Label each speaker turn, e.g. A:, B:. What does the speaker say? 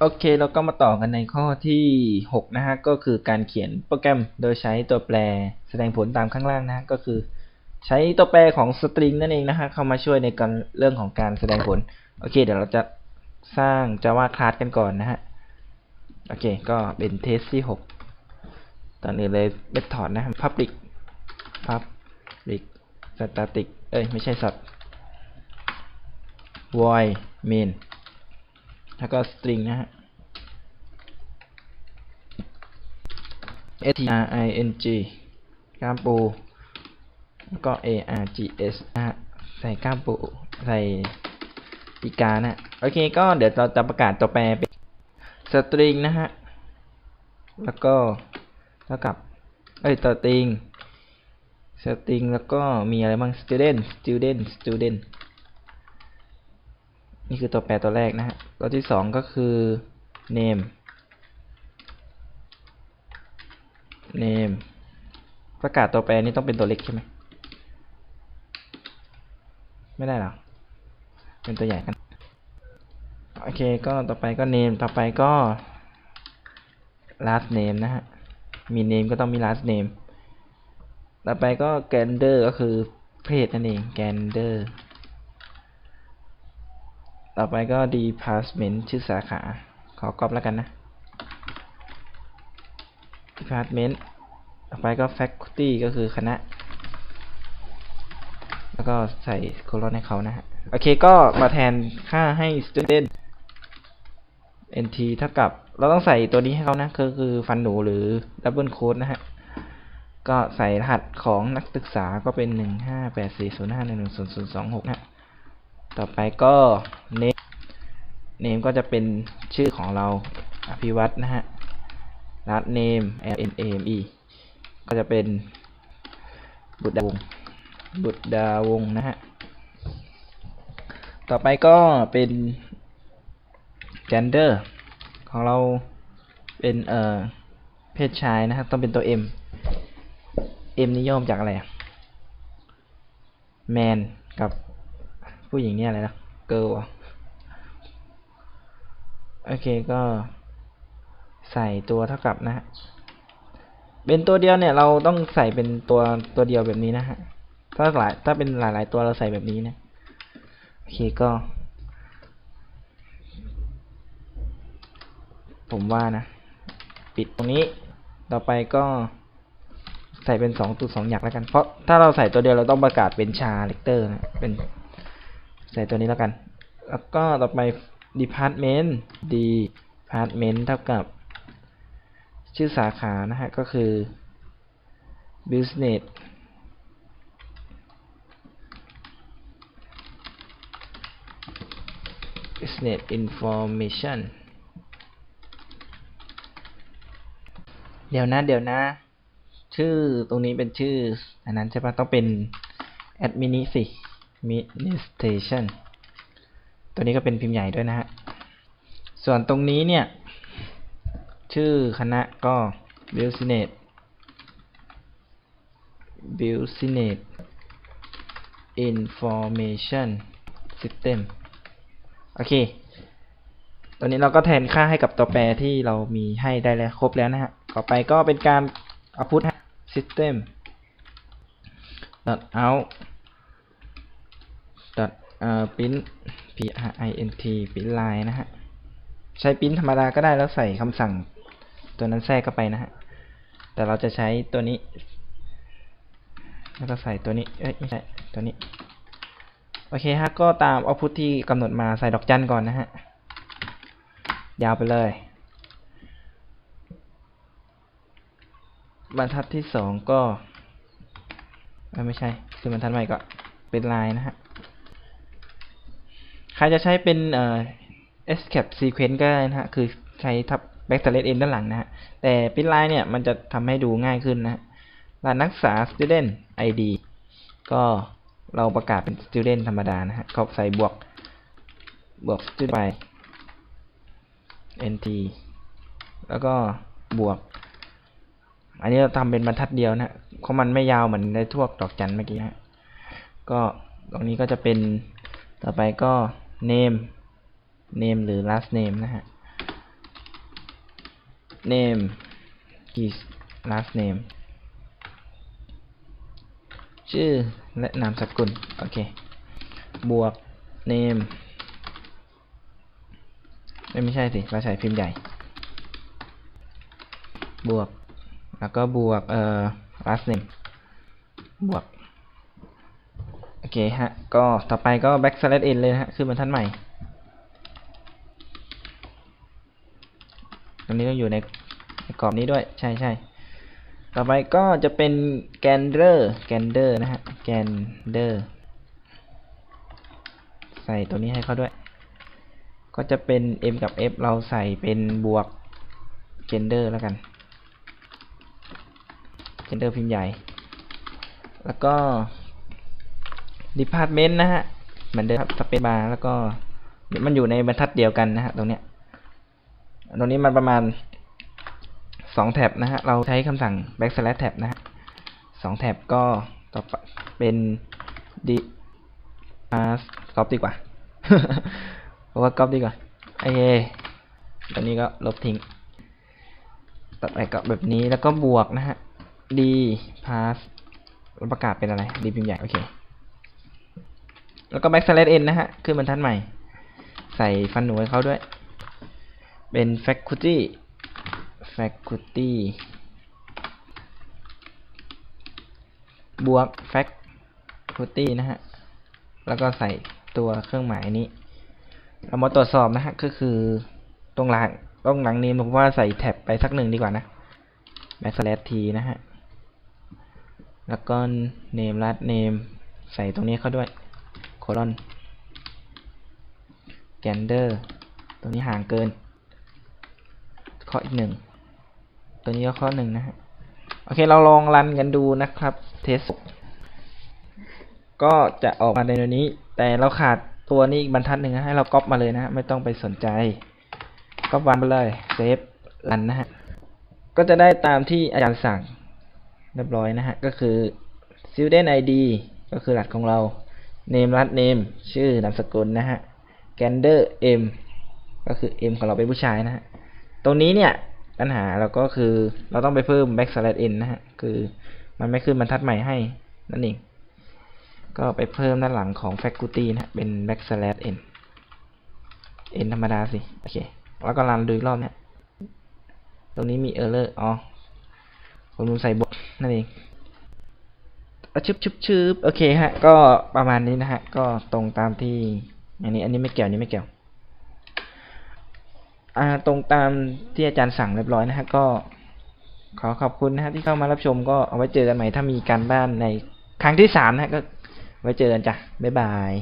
A: โอเค เราก็มาต่อกันในข้อที่ 6 นะฮะ ก็คือการเขียนโปรแกรมโดยใช้ตัวแปรแสดงผลตามข้างล่างนะฮะก็คือ ใช้ตัวแปรของสตริงนั่นเองนะฮะ เข้ามาช่วยในการเรื่องของการแสดงผล โอเค เดี๋ยวเราจะสร้าง Java class กันก่อนนะฮะ โอเค ก็เป็นเทสที่ 6 ตอนอื่นเลย method นะ public public static เอ้ย ไม่ใช่สัตว์ void main แล้วก็ string นะฮะ s t r i n g กล้ามปูแล้วก็ a r g s นะฮะ ใส่กล้ามปู ใส่ปีกานะ โอเค ก็เดี๋ยวเราจะประกาศตัวแปรเป็น string นะฮะ แล้วก็เท่ากับ เอ้ยตัว string string แล้วก็มีอะไรบ้าง student student student นี่คือตัวแปรตัวแรกนะฮะตัวที่สองก็คือ name name ประกาศตัวแปรนี้ต้องเป็นตัวเล็กใช่ไหมไม่ได้หรอ เป็นตัวใหญ่กัน โอเค ก็ต่อไปก็ name ต่อไปก็ last name นะฮะ มี name ก็ต้องมี last name ต่อไปก็ gender ก็คือเพศนั่นเอง gender ต่อไปก็ department ชื่อสาขา ขอกรอบแล้วกันนะ department ต่อไปก็ faculty ก็คือคณะ แล้วก็ใส่โคลอนให้เขานะฮะ โอเคก็มาแทนค่าให้ student nt เท่ากับ เราต้องใส่ตัวนี้ให้เขานะคือคือฟันหนูหรือ double quote นะฮะ ก็ใส่รหัสของนักศึกษาก็เป็น 1 5 8 4 0 5 1 1 0 0 2 6นะ ต่อไปก็ name name ก็จะเป็นชื่อของเราอภิวัตนะฮะ last name l n a m e ก็จะเป็นบุตรดาวงศ์บุตรดาวงศ์นะฮะ ต่อไปก็เป็น gender ของเราเป็นเอ่อเพศชายนะครับต้องเป็นตัว m m นิยมจากอะไรอะ man กับ ผู้หญิงเนี่ยอะไรนะ girl อะโอเคก็ใส่ตัวเท่ากับนะฮะเป็นตัวเดียวเนี่ยเราต้องใส่เป็นตัวตัวเดียวแบบนี้นะฮะถ้าหลายถ้าเป็นหลาย ๆ ตัวเราใส่แบบนี้นะโอเคก็ ผมว่านะ ปิดตรงนี้ ต่อไปก็ใส่เป็นสองตัวสองหยักแล้วกัน เพราะถ้าเราใส่ตัวเดียวเราต้องประกาศเป็นชาเลคเตอร์นะเป็น ใส่ตัวนี้แล้วกัน แล้วก็ต่อไป department department เท่ากับ ชื่อสาขานะฮะ ก็คือ business business information เดี๋ยวนะ เดี๋ยวนะ ชื่อตรงนี้เป็นชื่อ อันนั้นใช่ปะต้องเป็น admin สิ administration ตัวนี้ก็เป็นพิมพ์ใหญ่ด้วยนะฮะ ส่วนตรงนี้เนี่ย ชื่อคณะก็ business business information system โอเค ตอนนี้เราก็แทนค่าให้กับตัวแปรที่เรามีให้ได้แล้วครบแล้วนะฮะ ต่อไปก็เป็นการ output system dot out dot เอ่อ print p r i n t print line นะฮะ ใช้ปริ้นธรรมดาก็ได้แล้วใส่คำสั่งตัวนั้นแทรกเข้าไปนะฮะ แต่เราจะใช้ตัวนี้ แล้วก็ใส่ตัวนี้ เอ้ยไม่ใช่ตัวนี้ โอเคฮะ ก็ตาม output ที่กำหนดมาใส่ดอกจันก่อนนะฮะ ยาวไปเลย บรรทัดที่สองก็ไม่ใช่ คือบรรทัดใหม่ก็เป็นลายนะฮะ ใครจะใช้เป็นเอ่อ escape sequence ก็ได้นะฮะ คือใช้ทับ backslash n ด้านหลังนะฮะ แต่เป็นลายเนี่ย มันจะทำให้ดูง่ายขึ้นนะฮะรหัสนักศึกษา student id ก็เราประกาศเป็น student ธรรมดานะฮะเขาใส่บวก บวก student ไป nt แล้วก็บวก อันนี้เราทำเป็นบรรทัดเดียวนะเพราะมันไม่ยาวเหมือนในทั่วดอกจันเมื่อกี้ฮะ ก็ตรงนี้ก็จะเป็นต่อไปก็ name name หรือ last name นะฮะ name is last name ชื่อและนามสกุล โอเค บวก name เอ้ยไม่ใช่สิเราใช้พิมพ์ใหญ่ บวก แล้วก็บวก เอ่อ last name บวก เคฮะ ก็ต่อไปก็ back slash n เลยนะฮะคือบรรทัดใหม่ ตรงนี้ต้องอยู่ในในกรอบนี้ด้วย ใช่ใช่ต่อไปก็จะเป็น gander gander นะฮะ gander ใส่ตัวนี้ให้เขาด้วย ก็จะเป็น m กับ f เราใส่เป็นบวก gender แล้วกัน gender พิมพ์ใหญ่ แล้วก็ department นะฮะเหมือนเดิมครับ space bar แล้วก็เดี๋ยวมันอยู่ในบรรทัดเดียวกันนะฮะตรงเนี้ยตรงนี้มันประมาณสองแท็บนะฮะเราใช้คำสั่ง backslash tab นะฮะสองแท็บก็ต่อไปเป็น d pass ก๊อปดีกว่าเพราะว่าก๊อปดีกว่าโอเคตอนนี้ก็ลบทิ้งต่อไปก็แบบนี้แล้วก็บวกนะฮะ d pass แล้วประกาศเป็นอะไร d พิมพ์ใหญ่โอเค แล้วก็ backslash n นะฮะ ขึ้นบรรทัดใหม่ ใส่ฟันหนูให้เขาด้วย เป็น faculty faculty บวก faculty นะฮะ แล้วก็ใส่ตัวเครื่องหมายนี้ เรามาตรวจสอบนะฮะ ก็คือตรงหลังตรงหลังนี้ผมว่าใส่แท็บไปสักหนึ่งดีกว่านะ backslash t นะฮะ แล้วก็ name last name ใส่ตรงนี้เข้าด้วย colon gander ตรงนี้ห่างเกินข้ออีกหนึ่งตัวนี้ก็ข้อหนึ่งนะฮะโอเคเราลองรันกันดูนะครับเทสก็จะออกมาในตัวนี้ แต่เราขาดตัวนี้อีกบรรทัดหนึ่งนะให้เราก๊อปมาเลยนะฮะไม่ต้องไปสนใจก๊อปวางไปเลยเซฟรันนะฮะก็จะได้ตามที่อาจารย์สั่งเรียบร้อยนะฮะก็คือ student id ก็คือหลักของเรา name last name ชื่อนามสกุลนะฮะ gander m ก็คือ m ของเราเป็นผู้ชายนะฮะ ตรงนี้เนี่ยปัญหาเราก็คือเราต้องไปเพิ่ม backslash n นะฮะ คือมันไม่ขึ้นบรรทัดใหม่ให้นั่นเอง ก็ไปเพิ่มด้านหลังของ faculty นะฮะเป็น backslash n n ธรรมดาสิ โอเค แล้วก็รันดูอีกรอบนะตรงนี้มี error อ๋อผมลืมใส่บทนั่นเอง อะชึบชึบชึบโอเคฮะ ก็ประมาณนี้นะฮะ ก็ตรงตามที่ อันนี้ อันนี้ไม่เกี่ยวอันนี้ไม่เกี่ยว อ่า ตรงตามที่อาจารย์สั่งเรียบร้อยนะฮะ ก็ ขอขอบคุณนะฮะที่เข้ามารับชม ก็เอาไว้เจอกันใหม่ถ้ามีการบ้านในครั้งที่สามนะฮะ ก็ไว้เจอกันจ้ะ บ๊ายบาย